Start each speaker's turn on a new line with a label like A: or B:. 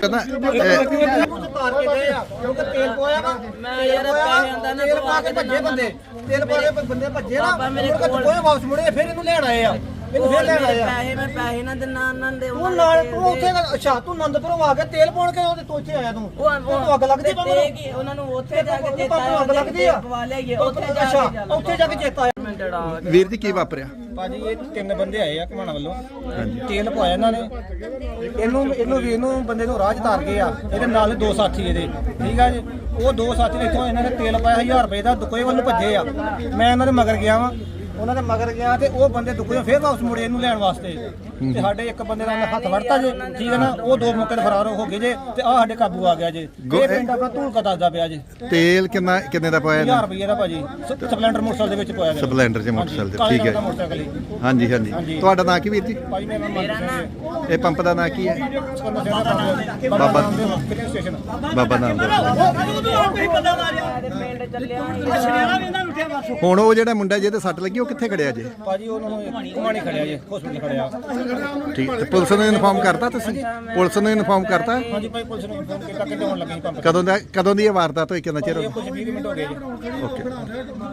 A: ਕਹਿੰਦਾ ਇਹ-
B: ਤਾਰ ਕੇ ਗਏ ਆ ਕਿਉਂਕਿ ਤੇਲ ਪੋਇਆ ਵਾ।
C: ਮੈਂ ਯਾਰ ਪੈਸਿਆਂ ਦਾ ਨਾ
B: ਤੇਲ ਪਾ ਕੇ ਭੱਜੇ ਬੰਦੇ। ਤੇਲ ਪਾ ਕੇ ਬੰਦੇ ਭੱਜੇ ਨਾ। ਮੁੜ ਕੇ ਕੋਈ ਵਾਪਸ ਮੁੜੇ ਫਿਰ ਇਹਨੂੰ ਲੈਣ ਆਏ ਆ। ਇਹਨੂੰ ਫਿਰ ਲੈਣ ਆਏ ਆ
C: ਪੈਸੇ ਮੈਂ ਪੈਸੇ ਨਾ ਦਿਨਾ ਉਹਨਾਂ ਦੇ
B: ਤੂੰ ਨਾਲ ਤੂੰ ਉੱਥੇ ਅੱਛਾ ਤੂੰ ਆਨੰਦਪੁਰੋਂ ਆ ਕੇ ਤੇਲ ਪਾਉਣ ਕੇ ਉਹਦੇ ਤੋਂ ਇੱਥੇ ਆਇਆ ਤੂੰ।
C: ਉਹ
B: ਤੂੰ ਅੱਗ ਲੱਗਦੀ ਪੰਪ
C: ਤੇ
B: ਨੂੰ?
C: ਕੀ? ਉਹਨਾਂ ਨੂੰ ਉੱਥੇ ਜਾ ਕੇ ਚੇਤਾ
B: ਪੰਪ ਨੂੰ ਅੱਗ ਲੱਗਦੀ ਆ।
C: ਪਵਾ ਲਿਆਈਏ ਉੱਥੇ ਜਾ ਕੇ
B: ਅੱਛਾ ਉੱਥੇ ਜਾ ਕੇ ਚੇਤਾ ਆਇਆ।
A: ਵੀਰ ਜੀ ਕੀ ਵਾਪਰਿਆ?
B: ਭਾਜੀ ਇਹ ਤਿੰਨ ਬੰਦੇ ਆਏ ਆ ਘਮਾਣਾ ਵੱਲੋਂ। ਤੇਲ ਪਵਾਇਆ ਇਹਨਾਂ ਨੇ। ਇਹਨੂੰ ਇਹਨੂੰ ਵੀ ਇਹਨੂੰ ਬੰਦੇ ਨੂੰ ਰਾਹ 'ਚ ਤਾਰ ਗਏ ਆ। ਇਹਦੇ ਨਾਲ ਦੋ ਸਾਥੀ ਇਹਦੇ। ਠੀਕ ਆ ਜੀ? ਉਹ ਦੋ ਸਾਥੀ ਨੇ ਇੱਥੋਂ ਇਹਨਾਂ ਨੇ ਤੇਲ ਪਾਇਆ 1000 ਰੁਪਏ ਦਾ ਦੁਕੋਏ ਵੱਲ ਭੱਜੇ ਆ। ਮੈਂ ਇਹਨਾਂ ਦੇ ਮਗਰ ਗਿਆ ਵਾਂ। ਉਹਨਾਂ ਦੇ ਮਗਰ ਗਿਆ ਤੇ ਉਹ ਬੰਦੇ ਦੁਕੋਏ ਫੇਰ ਵਾਪਸ ਮੁੜੇ ਇਹਨੂੰ ਲੈਣ ਵਾਸਤੇ। ਤੇ ਸਾਡੇ ਇੱਕ ਬੰਦੇ ਦਾ ਹੱਥ ਵੜਤਾ ਜੇ ਠੀਕ ਹੈ ਨਾ? ਉਹ ਦੋ ਮੌਕੇ ਤੇ ਫਰਾਰ ਹੋ ਗਏ ਜੇ ਤੇ ਆ ਸਾਡੇ ਕਾਬੂ ਆ ਗਿਆ ਜੇ। ਇਹ ਪਿੰਡ ਆਪਣਾ ਧੂਲਕਾ ਦੱਸਦਾ ਪਿਆ ਜੇ।
A: ਤੇਲ ਕਿੰਨਾ ਕਿੰਨੇ ਦਾ ਪਾਇਆ
B: 1000 ਰੁਪਏ ਦਾ ਭਾਜੀ। ਸਪਲੈਂਡਰ ਮੋਟਰਸਾਈਕਲ ਦੇ ਵਿੱਚ ਪਾਇਆ ਗਿਆ
A: ਸਪਲੈਂਡਰ ਚ ਮੋਟਰਸਾਈਕਲ ਠੀਕ ਹੈ।
B: ਦਾ।
A: ਹਾਂਜੀ ਹਾਂਜੀ। ਤੁਹਾਡਾ ਨਾਂ ਕੀ ਵੀਰ ਜੀ?
B: ਭਾਜੀ ਮੇਰਾ ਨਾਮ
A: ਇਹ ਪੰਪ ਦਾ ਨਾਂ ਕੀ ਹੈ?
B: ਦਾ ਨਾਮ
A: ਬਾਬਾ- ਬਾਬਾ ਨਾਮਦੇਵ
C: ਪਿੰਡ ਚੱਲਿਆ
A: ਹੁਣ ਉਹ ਜਿਹੜਾ ਮੁੰਡਾ ਜਿਹਦੇ ਸੱਟ ਲੱਗੀ ਉਹ ਕਿੱਥੇ ਖੜਿਆ ਜੇ?
B: ਭਾਜੀ ਉਹਨਾਂ ਨੂੰ ਘੁਮਾਣੀ ਖੜਿਆ ਜੇ ਹਸਪੀਟਲ ਖੜਿਆ।
A: ਠੀਕ ਤੇ ਪੁਲਿਸ ਨੂੰ ਇਨਫਾਰਮ ਕਰਤਾ ਤੁਸੀਂ? ਪੁਲਿਸ ਨੂੰ ਇਨਫਾਰਮ ਕਰਤਾ?
B: ਹਾਂਜੀ ਭਾਈ ਪੁਲਿਸ ਨੂੰ ਇਨਫੋਰਮ ਕੀਤਾ ਕਿ ਆਉਣ ਲੱਗੇ ਸੀ ਪੰਪ
A: ਕਦੋਂ ਦਾ ਕਦੋਂ ਦੀ ਇਹ ਵਾਰਦਾਤ ਹੋਈ ਕਿੰਨਾ ਚਿਰ ਹੋ
B: ਕੁਝ 20 ਮਿੰਟ ਹੋ ਗਏ ਜੀ।
A: ਗਿਆ ਓਕੇ।